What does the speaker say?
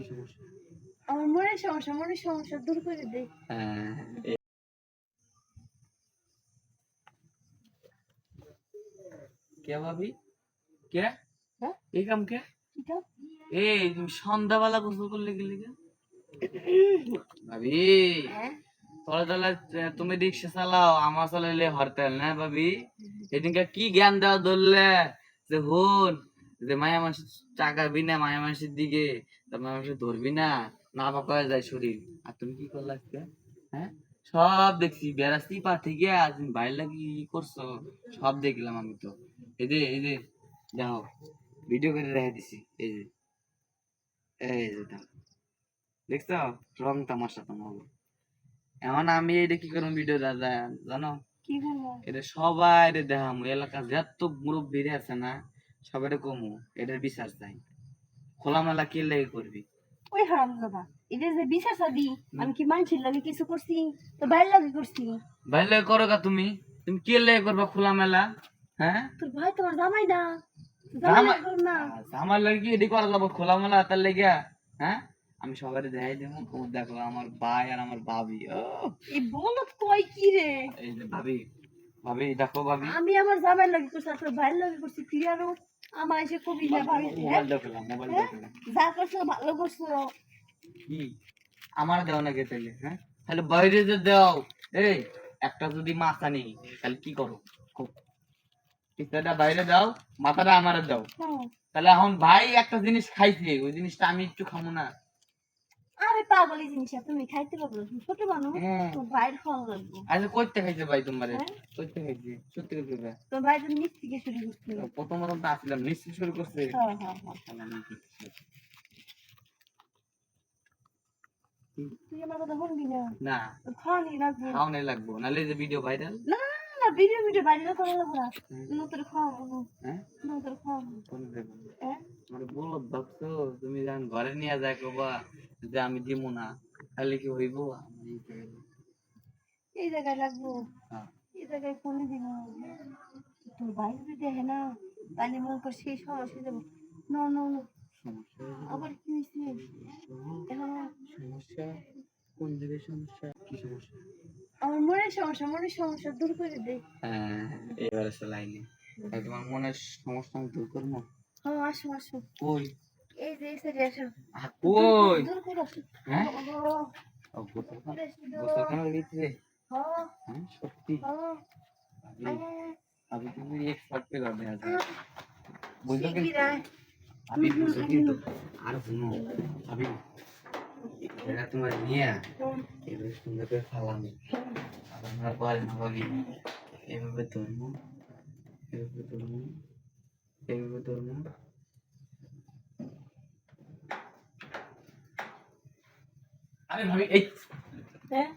কি সমস্যা? আমার মনের সমস্যা মনের সমস্যা দূর করে দে। কে ভাবি? কে? এই কাম কে? এই তুমি সন্ধ্যাবেলা গোসল করলে গেলে কে? ভাবি হ্যাঁ? তুমি রিক্সা চালাও আমার চালাইলে হরতাল না ভাবি? এদিনকে কি জ্ঞান দেওয়া ধরলে? যে হন যে মায়া মানুষের চাকাবি না মায়া মানুষের দিকে ধরবি না? না যায় শরীর। আর তুমি কি করলে হ্যাঁ? সব দেখছি বেড়াচ্ছি পা থেকে আজ বাইরে লাগি কি করছ? সব দেখলাম আমি তো। এই যে এই যে দেখো ভিডিও করে রেখে দিছি। এই যে এই যে দেখছ? রং তামাশা তোমার এখন আমি এটা কি করব ভিডিও দাদা জানো? এটা সবাই দেখাম এলাকা যত মুরব্বী আছে না সবাই কমু এটার বিচার চাই। খোলামেলা কে লেগে করবি? ওই হারাম দাদা এটা যে বিশ্বাস আদি আমি কি লাগে কিছু করছি? তো বাইরে লাগে করছি। লেগে করো তুমি। তুমি কে লেগে করবা খোলামেলা? হ্যাঁ? তোর ভাই তোমার জামাই না। আমার লাগে এটি করা যাব খোলামেলা তার লেগে। হ্যাঁ? আমি সবাই দেখাই দেবো। ও দেখো আমার ভাই আর আমার ভাবি। ও! এই বলো তুই কি রে? এই ভাবি। ভাবি দেখো ভাবি। আমি আমার জামাই লাগে করছি আর তোর ভাইয়ের লাগে করছি তুই আরও আমার এসে কবি না হ্যাঁ? যা করছ ভালো করছ। আমার দেও না গেতে হ্যাঁ? তাহলে বাইরে যে দাও। এই একটা যদি মাথা নেই তাহলে কি করো? পিঠাটা বাইরে দাও মাথাটা আমার দাও। হ্যাঁ। তাহলে এখন ভাই একটা জিনিস খাইছে ওই জিনিসটা আমি একটু খাব না। পাগল জিনিস তুমি খাইতে পারব না। তুমি ছোট মানুষ হ্যাঁ। তোর ভাইয়ের খাওয়া লাগবে। আচ্ছা করতে খাইছে ভাই তোমার হ্যাঁ? করতে খাইছে সত্যি কথা তোর ভাই তো নিচ থেকে শুরু করছিল প্রথম প্রথম তো আসলাম নিশ্চয় শুরু করছে। হ্যাঁ হ্যাঁ হ্যাঁ? তুই আমার কথা শুনবি না? না। খাওয়ানি লাগবে। খাওয়ানো লাগবো নাহলে যে ভিডিও ভাইরাল না না, ভিডিও ভিডিও বাইরে করা লাগবে না। খাওয়াবো। হ্যাঁ? না খাওয়াবো। কোন দেখব হ্যাঁ? মানে বলো ভাবছ তুমি যখন ঘরে নিয়ে যায় কবা যে আমি দিব না তাহলে কি হইব? এই জায়গায়- লাগবো? হ্যাঁ। এই জায়গায় কোনে দিব তোর ভাই যদি দেখে না তাহলে মনে কর সেই সমস্যা যাব। না না না। আবার কি হয়েছে সমস্যা? কোন জায়গায় সমস্যা? কি সমস্যা? আমার মনের সমস্যা মনের সমস্যা দূর করে দে। হ্যাঁ এবার লাইনে তোমার মনের সমস্যা আমি দূর করব? হ্যাঁ আসো আসো। কই? কই? হ্যাঁ? গোসলখানা হ্যাঁ হ্যাঁ সত্যি? হ্যাঁ তুমি এক্সপার্ট আজ। বুঝলো। কিন্তু? আর শুনো এটা তোমার নিয়ে হুম, সুন্দর করে ফালাম আর আমরা পারি না ভাবি এভাবে ধরবো এভাবে ধরবো এভাবে ধরবো। আরে ভাবি এই হ্যাঁ